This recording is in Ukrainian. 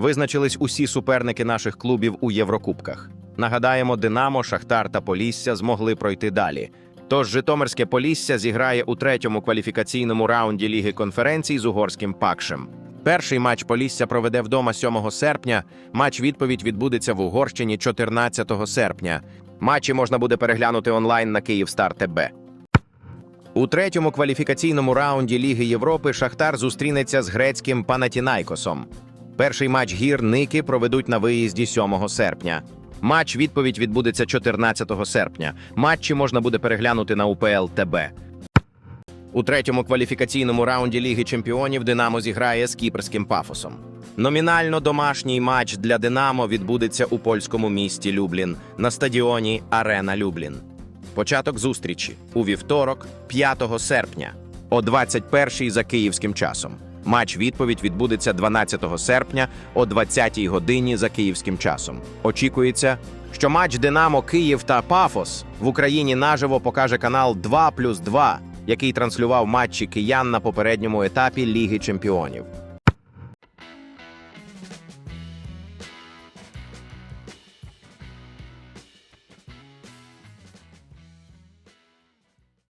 Визначились усі суперники наших клубів у Єврокубках. Нагадаємо, Динамо, Шахтар та Полісся змогли пройти далі. Тож Житомирське Полісся зіграє у третьому кваліфікаційному раунді Ліги конференцій з угорським Пакшем. Перший матч Полісся проведе вдома 7 серпня. Матч відповідь відбудеться в Угорщині 14 серпня. Матчі можна буде переглянути онлайн на Київстар ТБ. У третьому кваліфікаційному раунді Ліги Європи Шахтар зустрінеться з грецьким Панатінайкосом. Перший матч гір Ники проведуть на виїзді 7 серпня. Матч відповідь відбудеться 14 серпня. Матчі можна буде переглянути на УПЛ ТБ. У третьому кваліфікаційному раунді Ліги Чемпіонів Динамо зіграє з кіпрським пафосом. Номінально домашній матч для Динамо відбудеться у польському місті Люблін на стадіоні Арена Люблін. Початок зустрічі у вівторок, 5 серпня, о 21 за київським часом. Матч відповідь відбудеться 12 серпня о 20 годині за київським часом. Очікується, що матч Динамо Київ та Пафос в Україні наживо покаже канал 2 плюс 2, який транслював матчі киян на попередньому етапі Ліги Чемпіонів.